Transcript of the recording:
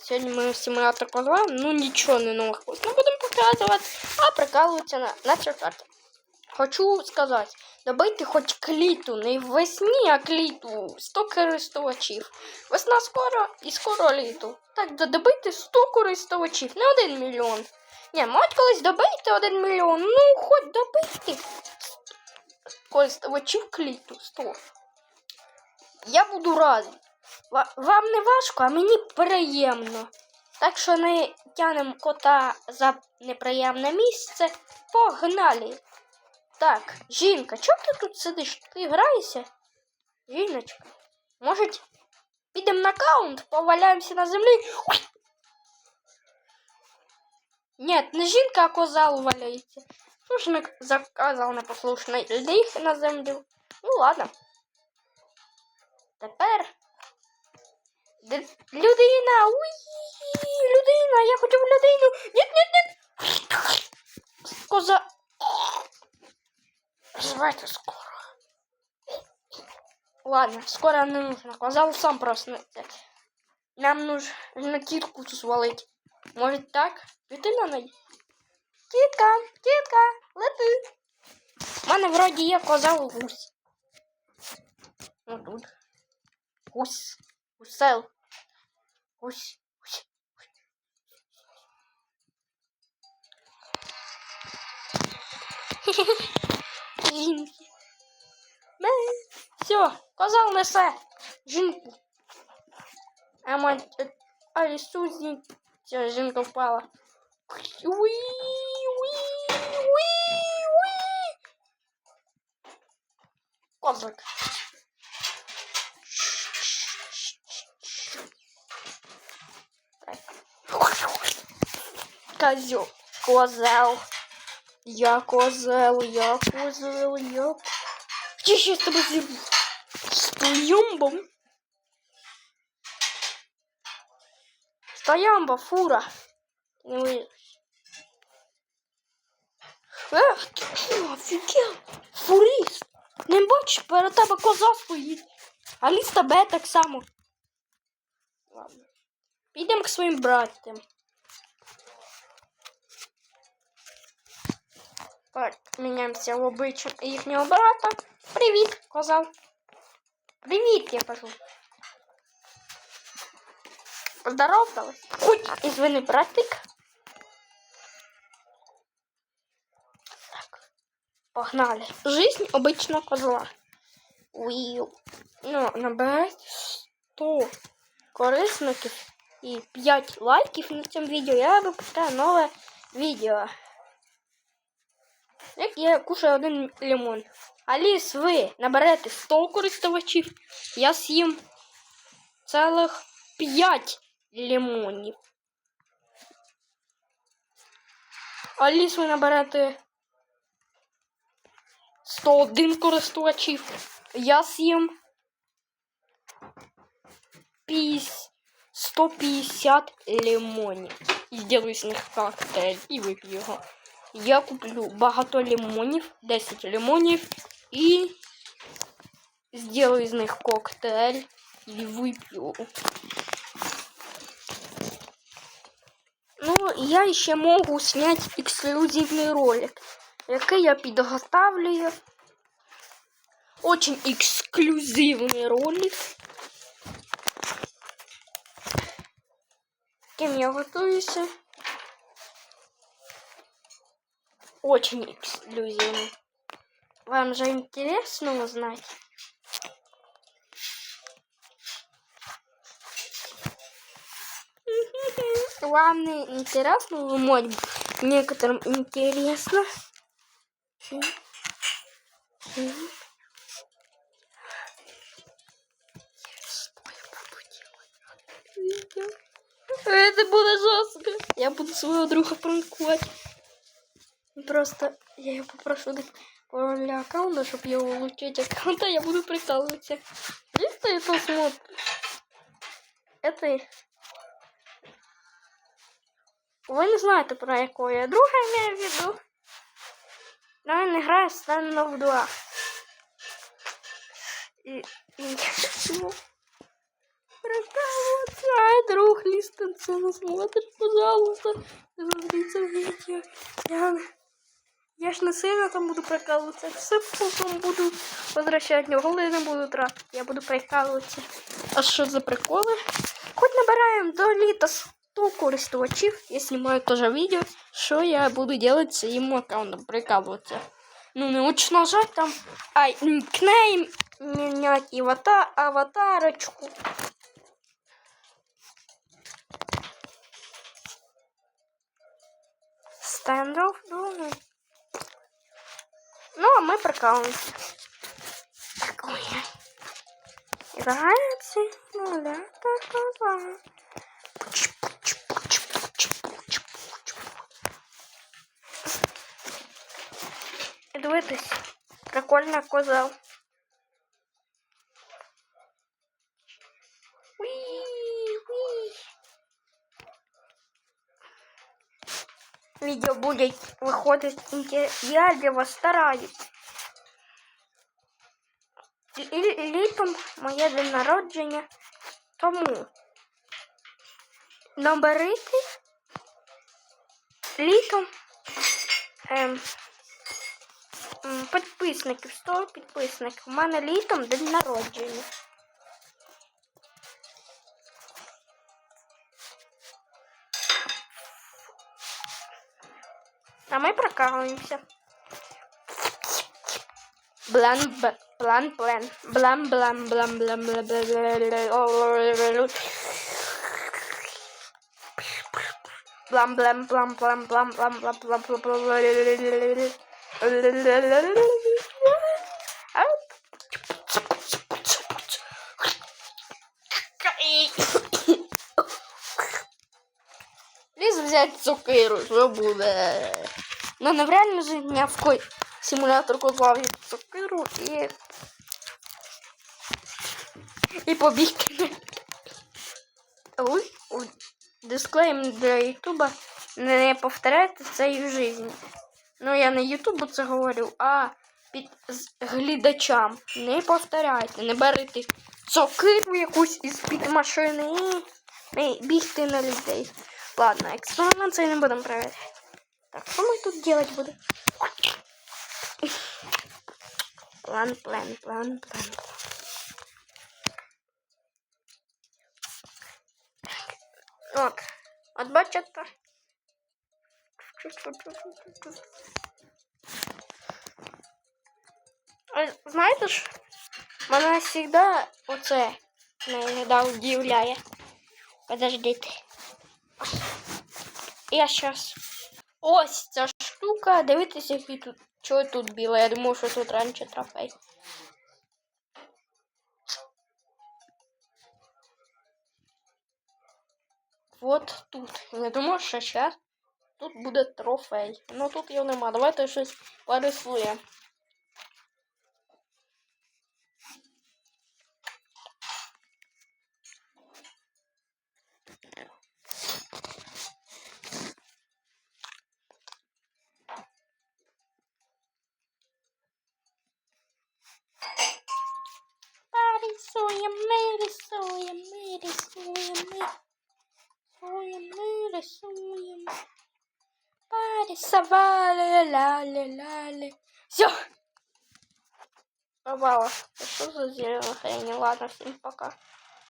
Сьогодні ми в симулятор козла, ну нічого не нових не будемо показувати, а прикалуватися на, на четверті. Хочу сказати, добити хоч кліту, не весні, а кліту 100 користувачів. Весна скоро і скоро літо. Так, да добити 100 користувачів, не 1 мільйон. Ні, можуть колись добити 1 мільйон, ну хоч добити користувачів кліту 100. Я буду радий. Ва- Вам не важко, а мені приємно. Так що не тянемо кота за неприємне місце. Погнали! Так, жінка, чого ти тут сидиш? Ти граєшся? Жіночка, може, підемо на каунт, поваляємося на землі? Ні, не жінка, а коза валяється. Не заказав непослушний ліг на землю? Ну ладно. Тепер людина! Уї! Людина! Я хочу в людину! Ні, ні, ні! Коза! Звайте скоро. Ладно, скоро не нужно. Коза сам проснеться. Нам нужно кітку свалить. Може так? Лети на неї. Кітка, кітка, лети. У мене вроді є коза гусь. Ну тут. Гусь. Гусел. Гусь. Гусь. Жінки. Все, коза несе. Жінку. А мать, е, а Ісусі, все, жінка впала. Уи, уи, уи, уи. Козак. Козел. Козел. Я козел, я козел, я... Я сейчас с тобой. С плюмбом. Стоямба, фура. Не ти що, офігел. Фуріст. Не бачиш, перед тебе коза стоїть. А ліс тебе так само. Ладно. Підемо к своїм братям. Міняємося в обличчя їхнього брата. Привіт, коза. Привіт, я кажу. Поздоровалась. Ой, извини, братик. Так, погнали. Жизнь обычного козла. Уіу. Ну, набирайте 100 корисників і 5 лайків на цьому відео. Я випускаю нове відео. Як я кушаю один лимон. Аліс, ви наберете 100 користувачів, я з'їм цілих 5 лимонів. Аліс, ви наберете 101 користувачів, я з'їм 150 лимонів. І зроблю з них коктейль і вип'ю його. Я куплю багато лимонів, 10 лимонів і сделаю из них коктейль і вип'ю. Ну, я ще можу зняти ексклюзивний ролик, який я підготавлюю. Очень ексклюзивний ролик. Ким я готуюся. Очень эксклюзивный. Вам же интересно узнать? Не интересно узнать? Некоторым интересно. Это будет жестко. Я буду своего друга пранкувати. Просто я его попрошу дать пароль аккаунта, чтобы его улучшить аккаунта, я буду прикалываться. Если это смотрит. Это... Ви не знаєте, про якого я друга маю в виду. Но він не грає stand в 2. І... і... Ну, Прикалываться, друг Листенсен смотрит, пожалуйста, смотри це відео. Я, я ж не сильно там буду прикалуватися, все потім буду возвращати нього, я не буду тратити, я буду прикалуватися. А що за приколи? Хоч набираємо до літа 100 користувачів, я знімаю теж відео, що я буду делать з своїм аккаунтом, прикалуватися. Ну, не уничтожать там, а никнейм менять и авата, аватарочку. Стендов, думаю. мы прокалываемся. Такое. Играется. Ну да, так Дивитись, прикольна козел. Відео буде виходити, я для вас стараюсь. Лі- Літом моє день народження. Тому наберите літом ем, підписників, 100 підписників. У мене літом день народження. А ми прокалуємося. Блан, б- блан, блан, блан, блан, блан, блан, блан, блан, Блам, блам, блам, блам, блам, блам, блам, блам, блам, блам, Ліз взять цукеру, що буде. Ну, не в реальному житті, а в кой симулятор взяти цукеру і... І побіг. Ой, ой. Дисклейм для Ютуба не повторяйте це і в житті. Ну, я не Ютубу це говорю, а під глядачам. Не повторяйте, не берете цокиру якусь із під машини і бігти на людей. Ладно, експеримент цей не будемо проводити. Так, що ми тут делать будемо? План, план, план, план. От. От бачите. А Знаєте ж, мене завжди оце не удивляє. Подождите. Я щас. Ось ця штука. Дивіться, який тут. Чого тут біле? Я думав, що тут раніше трофей. Вот тут. Я думав, що зараз тут буде трофей. Ну тут його нема. Давайте щось порисуємо. Порисуем, мы рисуем, рисуем. Порисовали, ля-ля. Все. Попало. Что за зеленая хрень? Ладно, всем пока.